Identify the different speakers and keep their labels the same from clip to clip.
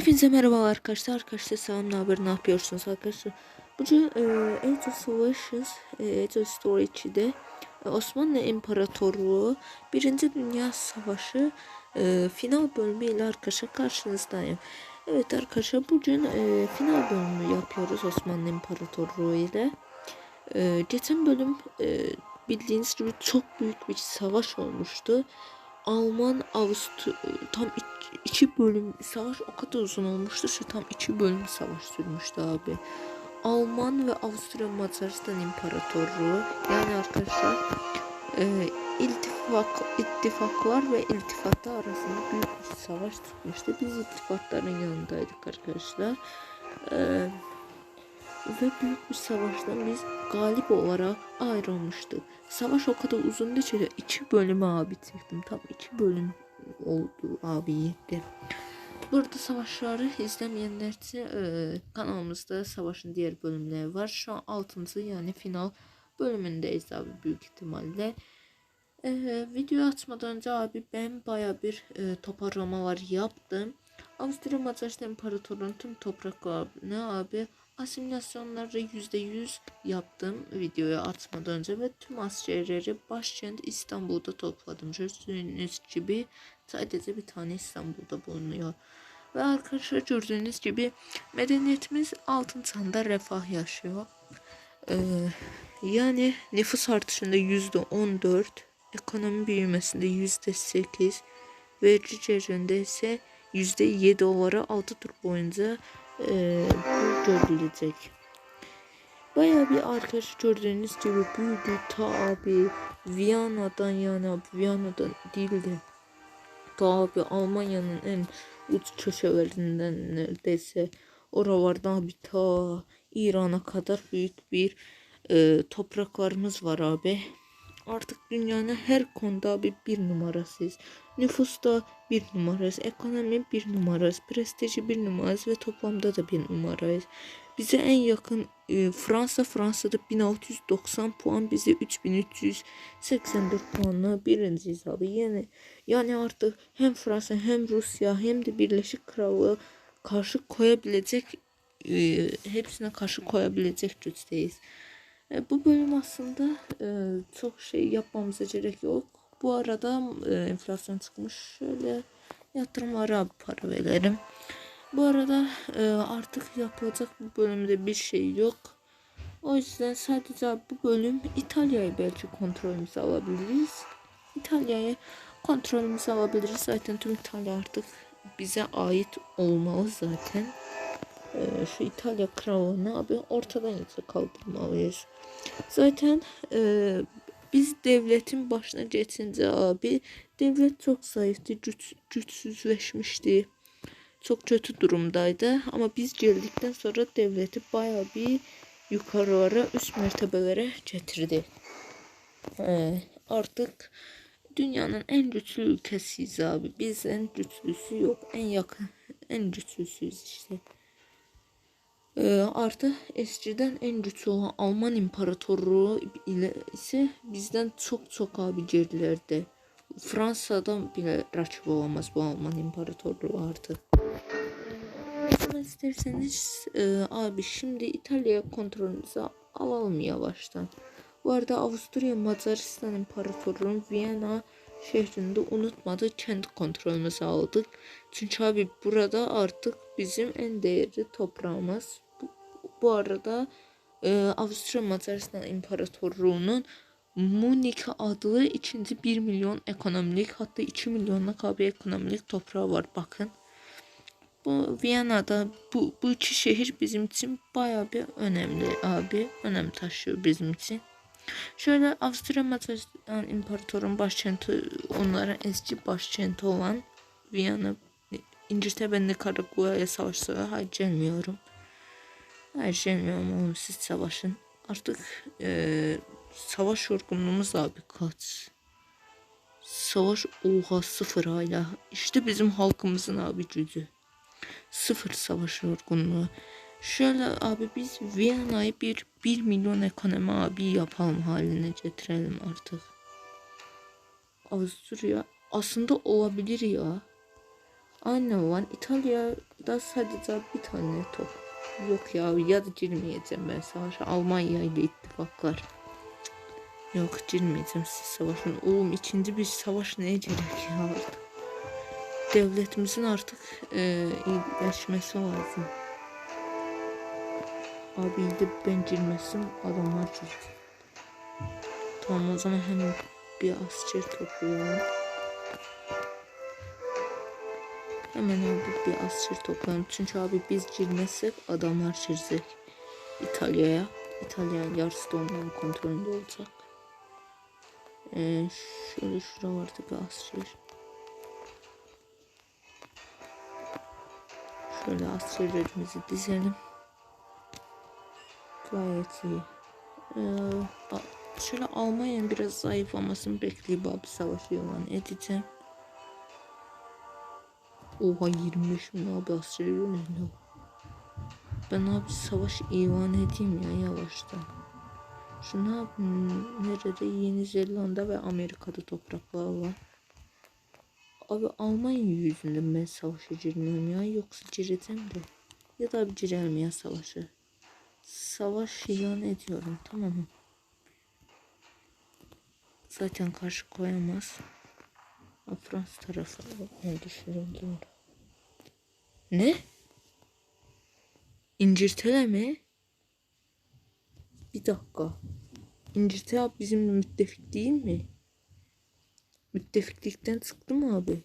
Speaker 1: Hepinize merhaba arkadaşlar. Arkadaşlar selam ne haber ne yapıyorsunuz arkadaşlar? Bugün e, Age of Savaşız Age of Story 2'de e, Osmanlı İmparatorluğu Birinci Dünya Savaşı e, final bölümü ile arkadaşlar karşınızdayım. Evet arkadaşlar bugün e, final bölümü yapıyoruz Osmanlı İmparatorluğu ile. E, geçen bölüm e, bildiğiniz gibi çok büyük bir savaş olmuştu. Alman Avusturya tam iki, bölüm savaş o kadar uzun olmuştu ki tam iki bölüm savaş sürmüştü abi. Alman ve Avusturya Macaristan İmparatorluğu yani arkadaşlar e, iltifak ittifaklar ve iltifatlar arasında büyük bir savaş tutmuştu. Biz iltifatların yanındaydık arkadaşlar. E, ve büyük bir savaştan biz galip olarak ayrılmıştık. Savaş o kadar uzundu ki iki bölümü abi bitirdim. Tam iki bölüm oldu abi yetti. Burada savaşları izlemeyenler için e, kanalımızda savaşın diğer bölümleri var. Şu an 6. yani final bölümündeyiz abi büyük ihtimalle. E, video atmadan önce abi ben baya bir e, toparlamalar yaptım. Avusturya Macaristan İmparatorluğu'nun tüm topraklarını abi asimilasyonları %100 yaptım videoya atmadan önce ve tüm askerleri başkent İstanbul'da topladım. Gördüğünüz gibi sadece bir tane İstanbul'da bulunuyor. Ve arkadaşlar gördüğünüz gibi medeniyetimiz altın çağında refah yaşıyor. Ee, yani nüfus artışında %14, ekonomi büyümesinde %8, vergi gelirinde ise %7 olarak 6 tur boyunca e, bu görülecek. Bayağı bir arkadaş gördüğünüz gibi büyüdü ta abi Viyana'dan yani abi Viyana'dan değil de ta abi Almanya'nın en uç köşelerinden neredeyse oralardan abi ta İran'a kadar büyük bir e, topraklarımız var abi. Artık dünyanın her konuda bir, bir numarasıyız. Nüfusta bir numarayız, ekonomi bir numarayız, prestiji bir numarayız ve toplamda da bir numarayız. Bize en yakın e, Fransa, Fransa'da 1690 puan, bize 3384 puanla birinciyiz abi. Yani, yani artık hem Fransa hem Rusya hem de Birleşik Krallığı karşı koyabilecek e, hepsine karşı koyabilecek güçteyiz. E, bu bölüm aslında e, çok şey yapmamıza gerek yok. Bu arada e, enflasyon çıkmış. Şöyle yatırımlara para verelim. Bu arada e, artık yapılacak bu bölümde bir şey yok. O yüzden sadece bu bölüm İtalya'yı belki kontrolümüze alabiliriz. İtalya'yı kontrolümüze alabiliriz. Zaten tüm İtalya artık bize ait olmalı zaten. Ee, şu İtalya kralını abi ortadan iyice kaldırmalıyız. Zaten e, biz devletin başına geçince abi devlet çok zayıftı, güç, güçsüzleşmişti. Çok kötü durumdaydı ama biz geldikten sonra devleti baya bir yukarılara, üst mertebelere getirdi. Ee, artık dünyanın en güçlü ülkesiyiz abi. Biz en güçlüsü yok. En yakın, en güçlüsüyüz işte. Ee, artı eskiden en güçlü olan Alman İmparatorluğu ile ise bizden çok çok abi gerilerde. Fransa'dan bile rakip olamaz bu Alman İmparatorluğu artık. Ee, isterseniz e, abi şimdi İtalya kontrolümüze alalım yavaştan. Bu arada Avusturya Macaristan İmparatorluğu'nun Viyana şehrinde unutmadı kendi kontrolümüze aldık. Çünkü abi burada artık bizim en değerli toprağımız. Bu, bu arada e, Avusturya Macaristan İmparatorluğu'nun Munich adlı ikinci 1 milyon ekonomik hatta 2 milyonla abi ekonomik toprağı var bakın. Bu Viyana'da bu, bu iki şehir bizim için baya bir önemli abi. Önem taşıyor bizim için. Şöyle Avusturya Macaristan İmparatorun başkenti onların eski başkenti olan Viyana İngiltere ben Nikaragua'ya savaşsa hayır gelmiyorum. Hayır gelmiyorum oğlum siz savaşın. Artık e, savaş yorgunluğumuz abi kaç. Savaş oha sıfır hala. İşte bizim halkımızın abi gücü. Sıfır savaş yorgunluğu. Şöyle abi biz Viyana'yı bir 1 milyon ekonomi abi yapalım haline getirelim artık. Avusturya aslında olabilir ya. Aynen var. İtalya'da sadece bir tane top. Yok ya ya da girmeyeceğim ben savaşa. Almanya ile ittifaklar. Yok girmeyeceğim siz savaşın. Oğlum ikinci bir savaş neye gerek ya artık. Devletimizin artık e, iyileşmesi lazım. Abi de ben girmesin adamlar girsin. Tamam o zaman hemen bir asker toplayalım. Hemen abi bir asker toplayalım. Çünkü abi biz girmezsek adamlar girecek. İtalya'ya. İtalya'nın yarısı da onların kontrolünde olacak. Ee, şöyle şura vardı bir asker. Şöyle askerlerimizi dizelim. Gayet iyi. Ee, şöyle Almanya'nın biraz zayıflamasını bekleyip abi savaşı ilan edeceğim. Oha 25 bin abi asker yöneliyor. Ben abi savaş ilan edeyim ya yavaştan. Şu ne yapayım? Nerede? Yeni Zelanda ve Amerika'da topraklar var. Abi Almanya yüzünden ben savaşa girmiyorum ya. Yoksa gireceğim de. Ya da abi girelim ya savaşı. Savaş ilan ediyorum tamam mı? Zaten karşı koyamaz. Ha, Fransa tarafı şurada. Ne? İngiltere mi? Bir dakika. İngiltere bizim müttefik değil mi? Müttefiklikten çıktı mı abi?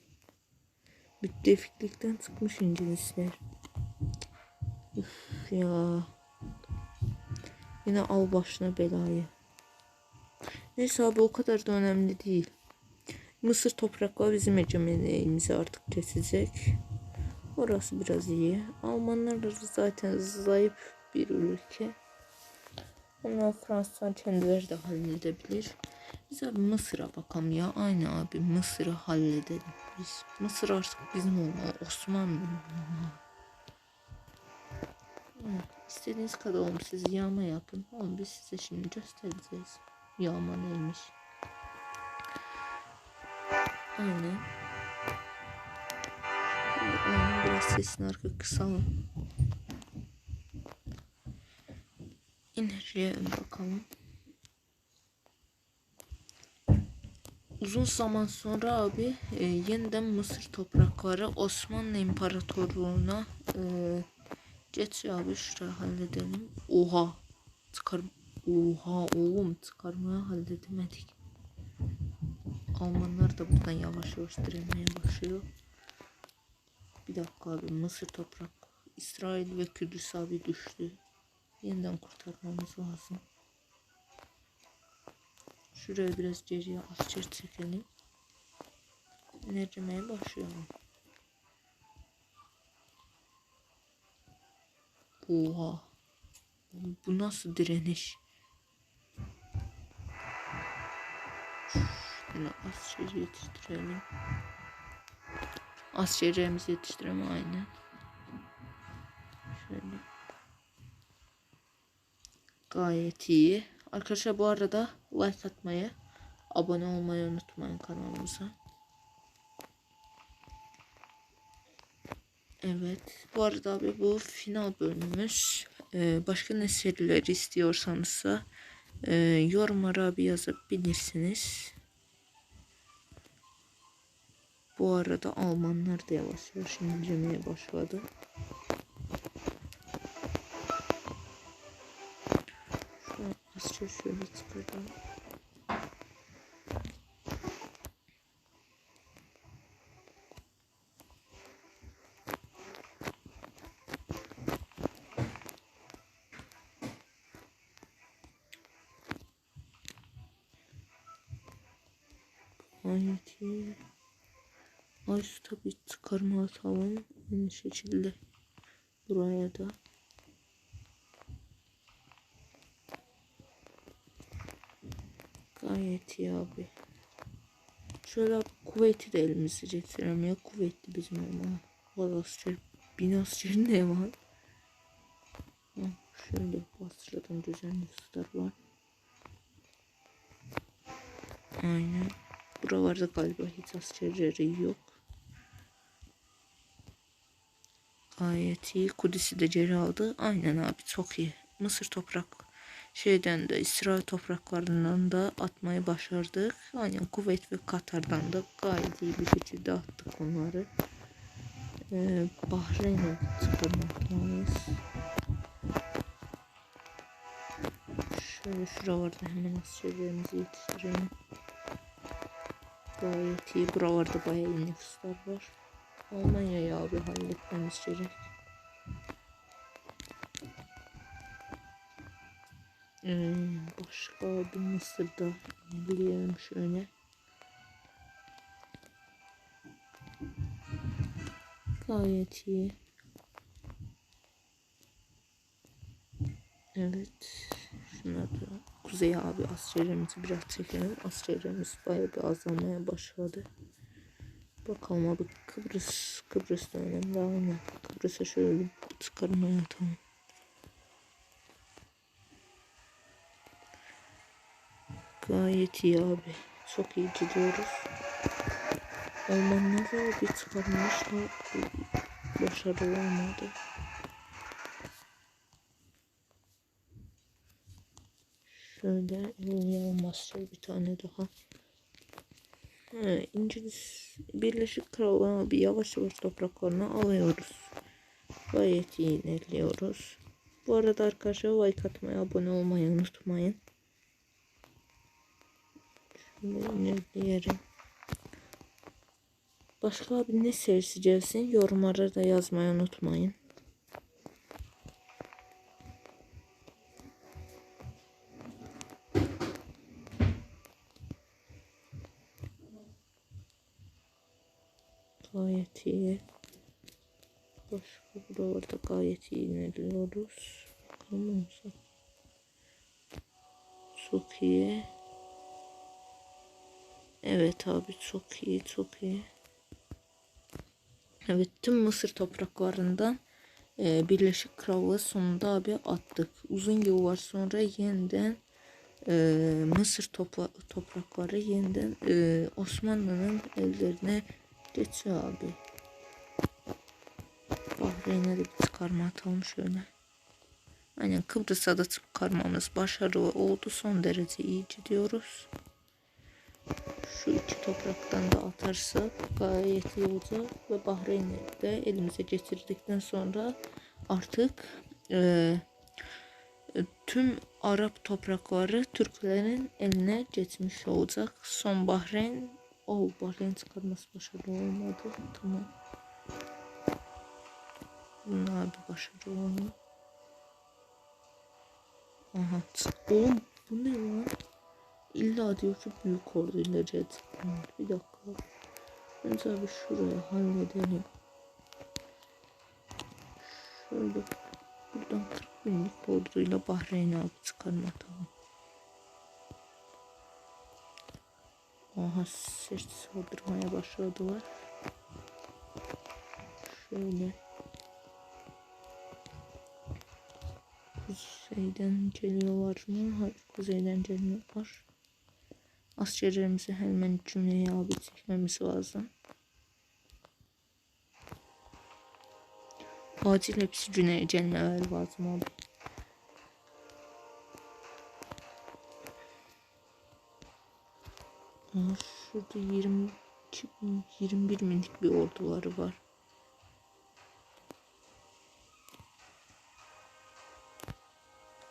Speaker 1: Müttefiklikten çıkmış İngilizler. Üf ya. Yine al başına belayı. Neyse abi o kadar da önemli değil. Mısır toprakları bizim egemenliğimizi artık kesecek. Orası biraz iyi. Almanlar da zaten zayıf bir ülke. Onlar Fransızlar kendileri de halledebilir. Biz abi Mısır'a bakalım ya. Aynı abi Mısır'ı halledelim biz. Mısır artık bizim olmalı. Osmanlı olmalı. İstediğiniz kadar oğlum siz yağma yapın. Oğlum biz size şimdi göstereceğiz. Yağma neymiş. Aynen. Aynen biraz sesini arka kısalım. İneriye bakalım. Uzun zaman sonra abi e, yeniden Mısır toprakları Osmanlı İmparatorluğu'na e, geç abi şurayı halledelim. Oha çıkar Oha oğlum çıkarmaya halledemedik. Almanlar da buradan yavaş yavaş direnmeye başlıyor. Bir dakika abi Mısır toprak İsrail ve Kudüs abi düştü. Yeniden kurtarmamız lazım. Şuraya biraz geriye asker çekelim. Neremeye başlayalım. Oha. Bu nasıl direniş? Şöyle asker yetiştirelim. Askerlerimizi yetiştirelim aynen. Şöyle. Gayet iyi. Arkadaşlar bu arada like atmayı, abone olmayı unutmayın kanalımıza. Evet. Bu arada abi bu final bölümümüz. Ee, başka ne seriler istiyorsanız da e, yorumlara abi yazabilirsiniz. Bu arada Almanlar da yavaş yavaş incelemeye başladı. Şu an şöyle çıkartalım. Gayet iyi. Şu tabi çıkarma atalım. Aynı şekilde buraya da. Gayet iyi abi. Şöyle kuvveti de elimize getirelim ya. Kuvvetli bizim ama. Valla asker, ne var? Ha, şöyle Basra'dan düzenli star var. Aynen. Buralarda galiba hiç askerleri yok. Gayet iyi. Kudüs'ü de geri aldı. Aynen abi çok iyi. Mısır toprak şeyden de İsrail topraklarından da atmayı başardık. Aynen Kuveyt ve Katar'dan da gayet iyi bir şekilde attık onları. Ee, Bahreyn'e çıkarmaktayız. Şöyle şuralarda hemen askerlerimizi yetiştirelim. Gayet iyi. Buralarda bayağı iyi nüfuslar var. Almanya'yı abi halletmemiz gerek. Ee, başka bir Mısır'da biliyorum şöyle. Gayet iyi. Evet. Şunları da Kuzey abi askerlerimizi biraz çekelim. Askerlerimiz bayağı bir azalmaya başladı. Bakalım abi Kıbrıs Kıbrıs da önemli ama Kıbrıs'a şöyle bir çıkarma atalım. Gayet iyi abi. Çok iyi gidiyoruz. Almanlara bir çıkarmış da başarılı olmadı. Şöyle olmazsa bir tane daha. He, İngiliz Birleşik Krallığı bir yavaş yavaş topraklarını alıyoruz. Gayet iyi ilerliyoruz. Bu arada arkadaşlar like atmayı, abone olmayı unutmayın. Şöyle ilerleyelim. Başka abi ne serisi gelsin yorumlara da yazmayı unutmayın. Gayet iyi. Başka buralarda gayet iyi ilerliyoruz. Olsa. Çok iyi. Evet abi çok iyi çok iyi. Evet tüm Mısır topraklarından e, Birleşik Krallığı sonunda abi attık. Uzun yıllar sonra yeniden e, Mısır topla, toprakları yeniden e, Osmanlı'nın ellerine geçiyor abi. Bahreyn'e de bir çıkarma atalım şöyle. Aynen Kıbrıs'a da çıkarmamız başarılı oldu. Son derece iyi gidiyoruz. Şu iki topraktan da atarsak gayet iyi olacak. Ve Bahreyn'i de elimize getirdikten sonra artık e, e, tüm Arap toprakları Türklerin eline geçmiş olacak. Son Bahreyn o Bahreyn çıkarması başarılı olmadı. Tamam. Bunlar bir başarılı olmadı. Aha. Oğlum bu ne lan? İlla diyor ki büyük orduyla cet. Bir dakika. Önce abi şuraya halledelim. Şöyle buradan 40 binlik orduyla Bahreyn'i alıp çıkarma tamam. Aha sert saldırmaya başladılar. Şöyle. Kuzeyden geliyorlar mı? Hayır kuzeyden gelmiyorlar. Askerlerimizi hemen cümleye abi çekmemiz lazım. Acil hepsi güneye gelmeleri lazım abi. Şurada 22 21 binlik bir orduları var.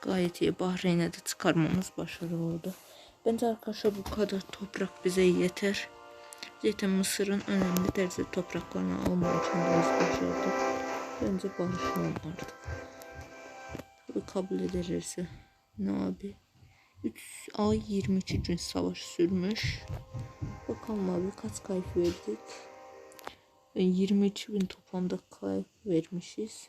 Speaker 1: Gayet iyi. Bahreyn'e de çıkarmamız başarılı oldu. Bence arkadaşlar bu kadar toprak bize yeter. Zaten Mısır'ın önemli derece topraklarını alma için biz başardık. Bence barışalım artık. Bu kabul ederse ne abi? 3 ay 22 gün savaş sürmüş. Bakalım abi kaç kayıp verdik. 23 bin toplamda kayıp vermişiz.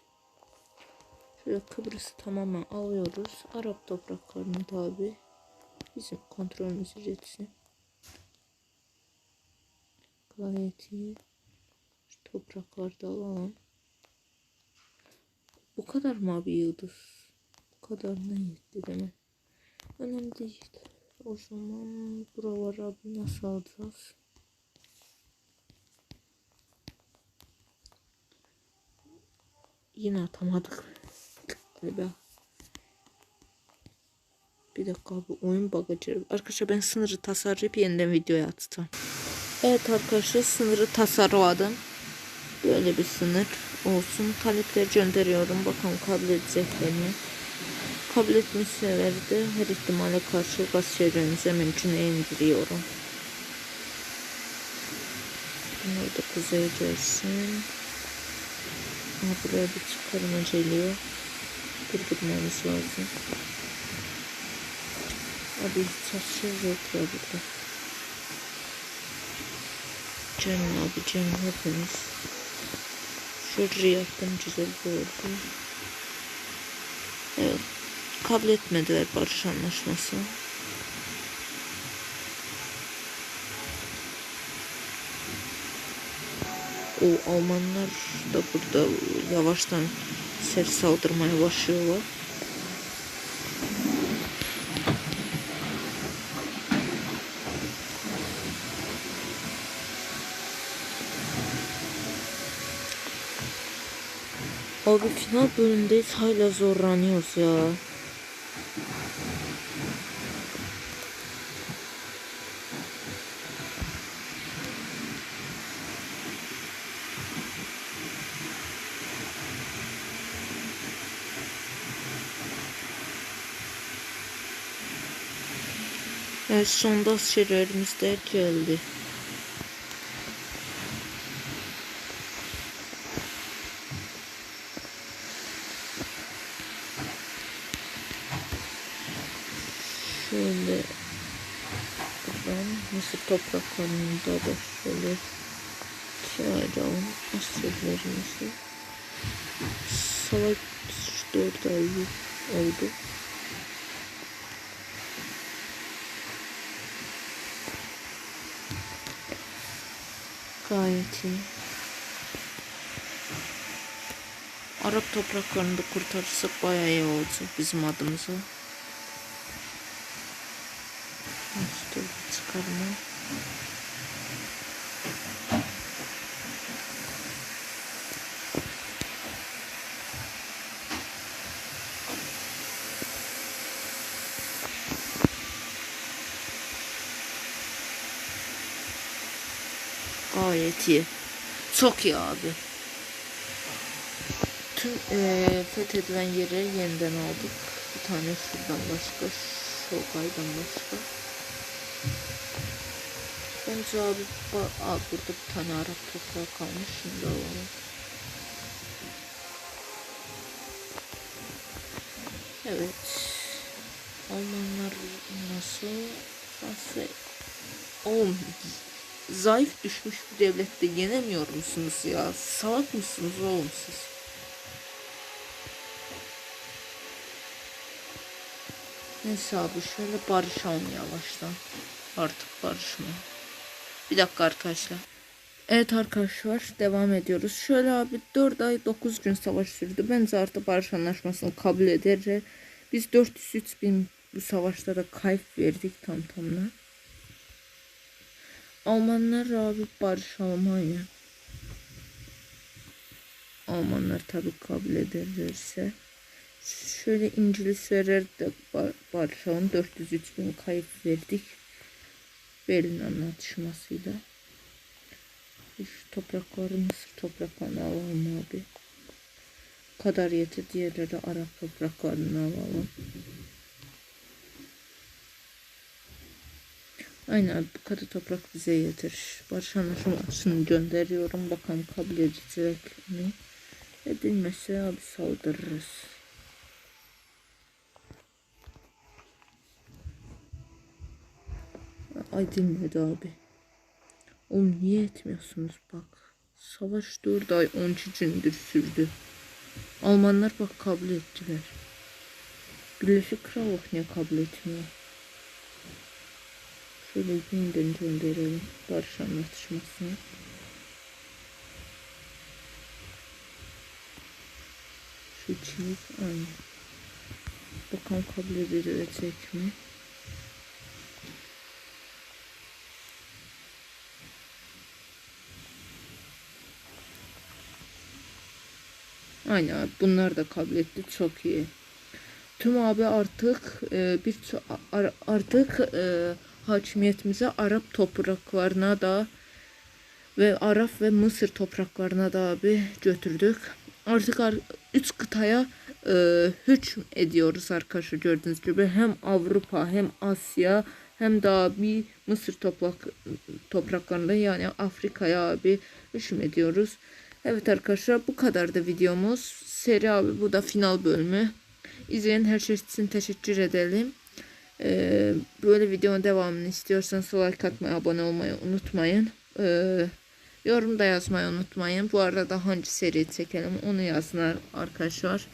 Speaker 1: Şöyle Kıbrıs'ı tamamen alıyoruz. Arap topraklarını tabi bizim kontrolümüzü geçsin. Gayet iyi. Şu topraklarda alalım. Bu kadar mı abi yıldız? Bu kadar ne yetti demek. Önemli değil. O zaman buraları abi nasıl alacağız? Yine atamadık. Galiba. Bir dakika abi oyun bagajı. Arkadaşlar ben sınırı tasarlayıp yeniden videoya atacağım. Evet arkadaşlar sınırı tasarladım. Böyle bir sınır olsun. Talepleri gönderiyorum. Bakalım kabul edecekler mi? Kabul etmişseler de her ihtimale karşı gaz çevrenize mümküne indiriyorum. Bunları da kuzeye gelsin. Aha, buraya bir çıkarma geliyor. Durdurmamız lazım. Abi açıyor yok ya burada. Canım abi canım hepimiz. Şuraya yaptım güzel oldu. Evet. Kabul etmediler barış anlaşması. O Almanlar da burada yavaştan sert saldırmaya başlıyorlar. Abi final bölümdeyiz hala zorlanıyoruz ya. Evet sonda askerlerimiz de geldi. Şöyle buradan Mısır topraklarında da şöyle çağıralım askerlerimizi. Savaş 4 ay oldu. Gayet iyi. Arap topraklarını da kurtarırsak bayağı iyi olacak bizim adımıza. İşte çıkarma. Gayet iyi. Çok iyi abi. Tüm eee fethedilen yeri yeniden aldık. Bir tane şuradan başka, Şokay'dan başka. Bence abi, Aa, burada bir tane Arap toprağı kalmış. Şimdi alalım. Evet. Almanlar nasıl? Fransa... Oğlum zayıf düşmüş bir devlette yenemiyor musunuz ya? Salak mısınız oğlum siz? Neyse abi şöyle barışalım yavaştan. Artık barışma. Bir dakika arkadaşlar. Evet arkadaşlar devam ediyoruz. Şöyle abi 4 ay 9 gün savaş sürdü. Bence artık barış anlaşmasını kabul eder. Biz 403 bin bu savaşlara kayıp verdik tam tamına. Almanlar abi barış Almanya. Almanlar tabi kabul ederlerse. Şöyle İngilizler de bar barışalım. 403 bin kayıp verdik. Berlin anlaşmasıyla. Şu toprakları Mısır topraklarını alalım abi. Kadar yeter diğerleri Arap topraklarını alalım. Aynen bu kadar toprak bize yeter. Barış anlaşmasını gönderiyorum. Bakalım kabul edecek mi? Edilmezse abi saldırırız. Ay dinledi abi. Oğlum niye etmiyorsunuz bak. Savaş 4 ay 12 gündür sürdü. Almanlar bak kabul ettiler. Birleşik Krallık niye kabul etmiyor? Şöyle yeniden gönderelim barış anlaşmasını. Şu çift aynı. Bakalım kabul edilecek mi? Aynen bunlar da kabul etti. Çok iyi. Tüm abi artık e, bir ar- artık e, hakimiyetimize Arap topraklarına da ve Arap ve Mısır topraklarına da abi götürdük. Artık ar- üç kıtaya e, hüküm ediyoruz arkadaşlar gördüğünüz gibi. Hem Avrupa hem Asya hem de abi Mısır toprak topraklarında yani Afrika'ya abi hüküm ediyoruz. Evet arkadaşlar bu kadar da videomuz. Seri abi bu da final bölümü. İzleyen her şey için teşekkür edelim. Ee, böyle videonun devamını istiyorsanız like atmayı, abone olmayı unutmayın. Ee, yorum da yazmayı unutmayın. Bu arada hangi seri çekelim onu yazın arkadaşlar.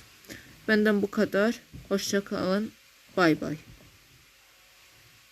Speaker 1: Benden bu kadar. Hoşça kalın. Bay bay.